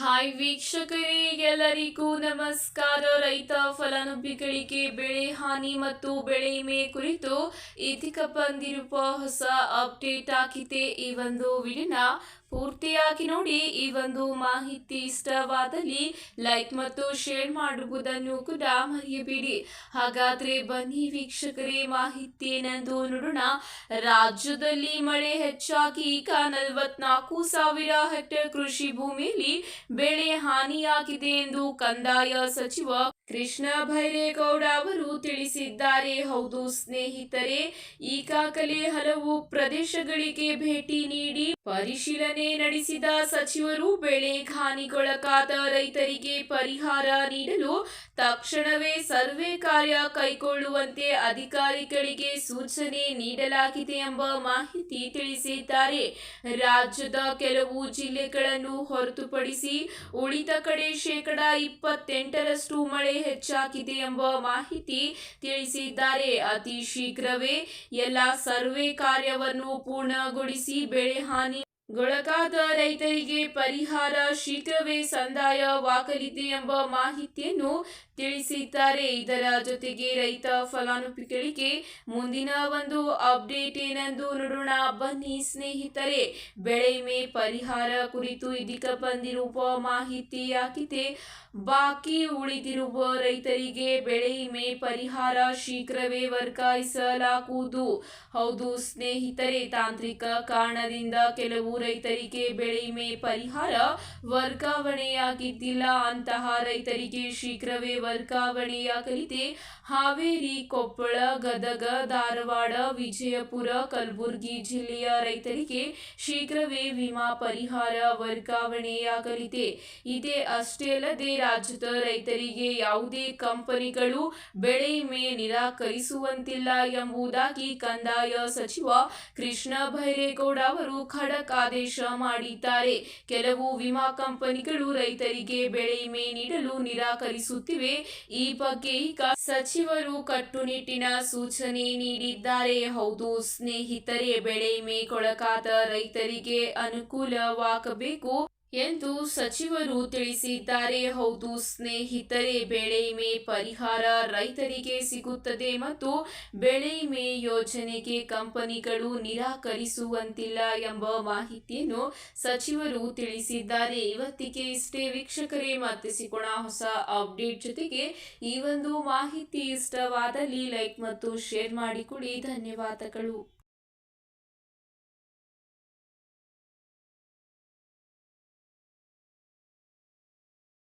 Hi ವೀಕ್ಷಕರೇ, ಎಲ್ಲರಿಗೂ ನಮಸ್ಕಾರ. ರೈತ ಫಲಾನುಭವಿಗಳಿಗೆ ಬೆಳೆ ಹಾನಿ ಮತ್ತು ಬೆಳೆ ವಿಮೆ ಕುರಿತು ಇದೀಗ ಬಂದಿರುವ ಹೊಸ ಅಪ್ಡೇಟ್ ಆಗಿದೆ. ಈ ಒಂದು ವಿಡಿಯೋನ ಪೂರ್ತಿಯಾಗಿ ನೋಡಿ ಈ ಒಂದು ಮಾಹಿತಿ ಇಷ್ಟವಾದಲ್ಲಿ ಲೈಕ್ ಮತ್ತು ಶೇರ್ ಮಾಡುವುದನ್ನು ಕೂಡ ಮರೆಯಬೇಡಿ. ಹಾಗಾದ್ರೆ ಬನ್ನಿ ವೀಕ್ಷಕರೇ, ಮಾಹಿತಿ ಏನೆಂದು ನೋಡೋಣ. ರಾಜ್ಯದಲ್ಲಿ ಮಳೆ ಹೆಚ್ಚಾಗಿ ಈಗ ನಲವತ್ನಾಲ್ಕು ಸಾವಿರ ಹೆಕ್ಟೇರ್ ಕೃಷಿ ಭೂಮಿಯಲ್ಲಿ ಬೆಳೆ ಹಾನಿಯಾಗಿದೆ ಎಂದು ಕಂದಾಯ ಸಚಿವ ಕೃಷ್ಣ ಭೈರೇಗೌಡ ಅವರು ತಿಳಿಸಿದ್ದಾರೆ. ಹೌದು ಸ್ನೇಹಿತರೆ, ಈಗಾಗಲೇ ಹಲವು ಪ್ರದೇಶಗಳಿಗೆ ಭೇಟಿ ನೀಡಿ ಪರಿಶೀಲನೆ ನಡೆಸಿದ ಸಚಿವರು ಬೆಳೆ ಹಾನಿಗೊಳಗಾದ ರೈತರಿಗೆ ಪರಿಹಾರ ನೀಡಲು ತಕ್ಷಣವೇ ಸರ್ವೆ ಕಾರ್ಯ ಕೈಗೊಳ್ಳುವಂತೆ ಅಧಿಕಾರಿಗಳಿಗೆ ಸೂಚನೆ ನೀಡಲಾಗಿದೆ ಎಂಬ ಮಾಹಿತಿ ತಿಳಿಸಿದ್ದಾರೆ. ರಾಜ್ಯದ ಕೆಲವು ಜಿಲ್ಲೆಗಳನ್ನು ಹೊರತುಪಡಿಸಿ ಉಳಿದ ಕಡೆ ಶೇಕಡ ಇಪ್ಪತ್ತೆಂಟರಷ್ಟು ಮಳೆ ಹೆಚ್ಚಾಗಿದೆ ಎಂಬ ಮಾಹಿತಿ ತಿಳಿಸಿದ್ದಾರೆ. ಅತಿ ಶೀಘ್ರವೇ ಎಲ್ಲ ಸರ್ವೆ ಕಾರ್ಯವನ್ನು ಪೂರ್ಣಗೊಳಿಸಿ ಬೆಳೆ ಹಾನಿ ಗೊಳಗಾದ ರೈತರಿಗೆ ಪರಿಹಾರ ಶೀಘ್ರವೇ ಸಂದಾಯವಾಗಲಿದೆ ಎಂಬ ಮಾಹಿತಿಯನ್ನು ತಿಳಿಸಿದ್ದಾರೆ. ಇದರ ಜೊತೆಗೆ ರೈತ ಫಲಾನುಭವಿಗಳಿಗೆ ಮುಂದಿನ ಒಂದು ಅಪ್ಡೇಟ್ ಏನೆಂದು ನೋಡೋಣ. ಬನ್ನಿ ಸ್ನೇಹಿತರೆ, ಬೆಳೆ ವಿಮೆ ಪರಿಹಾರ ಕುರಿತು ಇದೀಗ ಬಂದಿರುವ ಮಾಹಿತಿಯಾಗಿದೆ ಬಾಕಿ ಉಳಿದಿರುವ ರೈತರಿಗೆ ಬೆಳೆ ವಿಮೆ ಪರಿಹಾರ ಶೀಘ್ರವೇ ವರ್ಗಾಯಿಸಲಾಗುವುದು. ಹೌದು ಸ್ನೇಹಿತರೆ, ತಾಂತ್ರಿಕ ಕಾರಣದಿಂದ ಕೆಲವು ರೈತರಿಗೆ ಬೆಳೆ ವಿಮೆ ಪರಿಹಾರ ವರ್ಗಾವಣೆಯಾಗಿದ್ದಿಲ್ಲ. ಅಂತಹ ರೈತರಿಗೆ ಶೀಘ್ರವೇ ವರ್ಗಾವಣೆಯಾಗಲಿದೆ ಹಾವೇರಿ, ಕೊಪ್ಪಳ, ಗದಗ, ಧಾರವಾಡ, ವಿಜಯಪುರ, ಕಲಬುರಗಿ ಜಿಲ್ಲೆಯ ರೈತರಿಗೆ ಶೀಘ್ರವೇ ವಿಮಾ ಪರಿಹಾರ ವರ್ಗಾವಣೆಯಾಗಲಿದೆ. ಇದೇ ಅಷ್ಟೇ ಅಲ್ಲದೆ ರಾಜ್ಯದ ರೈತರಿಗೆ ಯಾವುದೇ ಕಂಪನಿಗಳು ಬೆಳೆ ವಿಮೆ ನಿರಾಕರಿಸುವಂತಿಲ್ಲ ಎಂಬುದಾಗಿ ಕಂದಾಯ ಸಚಿವ ಕೃಷ್ಣ ಭೈರೇಗೌಡ ಅವರು ಖಡಕ್ ಆದೇಶ ಮಾಡಿದ್ದಾರೆ. ಕೆಲವು ವಿಮಾ ಕಂಪನಿಗಳು ರೈತರಿಗೆ ಬೆಳೆ ವಿಮೆ ನೀಡಲು ನಿರಾಕರಿಸುತ್ತಿವೆ. ಈ ಬಗ್ಗೆ ಈಗ ಸಚಿವರು ಕಟ್ಟುನಿಟ್ಟಿನ ಸೂಚನೆ ನೀಡಿದ್ದಾರೆ. ಹೌದು ಸ್ನೇಹಿತರೆ ಬೆಳೆ ಮೇಕೊಳಕಾದ ರೈತರಿಗೆ ಅನುಕೂಲವಾಗಬೇಕು. ಎಂದು ಸಚಿವರು ತಿಳಿಸಿದ್ದಾರೆ. ಹೌದು, ಸ್ನೇಹಿತರೆ, ಬೆಳೆ ವಿಮೆ ಪರಿಹಾರ ರೈತರಿಗೆ ಸಿಗುತ್ತದೆ ಮತ್ತು ಬೆಳೆ ವಿಮೆ ಯೋಜನೆಗೆ ಕಂಪನಿಗಳು ನಿರಾಕರಿಸುವಂತಿಲ್ಲ ಎಂಬ ಮಾಹಿತಿಯನ್ನು ಸಚಿವರು ತಿಳಿಸಿದ್ದಾರೆ. ಇವತ್ತಿಗೆ ಇಷ್ಟೇ ವೀಕ್ಷಕರೇ ಮತ್ತೆ ಸಿಗೋಣ ಹೊಸ ಅಪ್ಡೇಟ್ ಜೊತೆಗೆ ಈ ಒಂದು ಮಾಹಿತಿ ಇಷ್ಟವಾದಲ್ಲಿ ಲೈಕ್ ಮತ್ತು ಶೇರ್ ಮಾಡಿಕೊಳ್ಳಿ ಧನ್ಯವಾದಗಳು.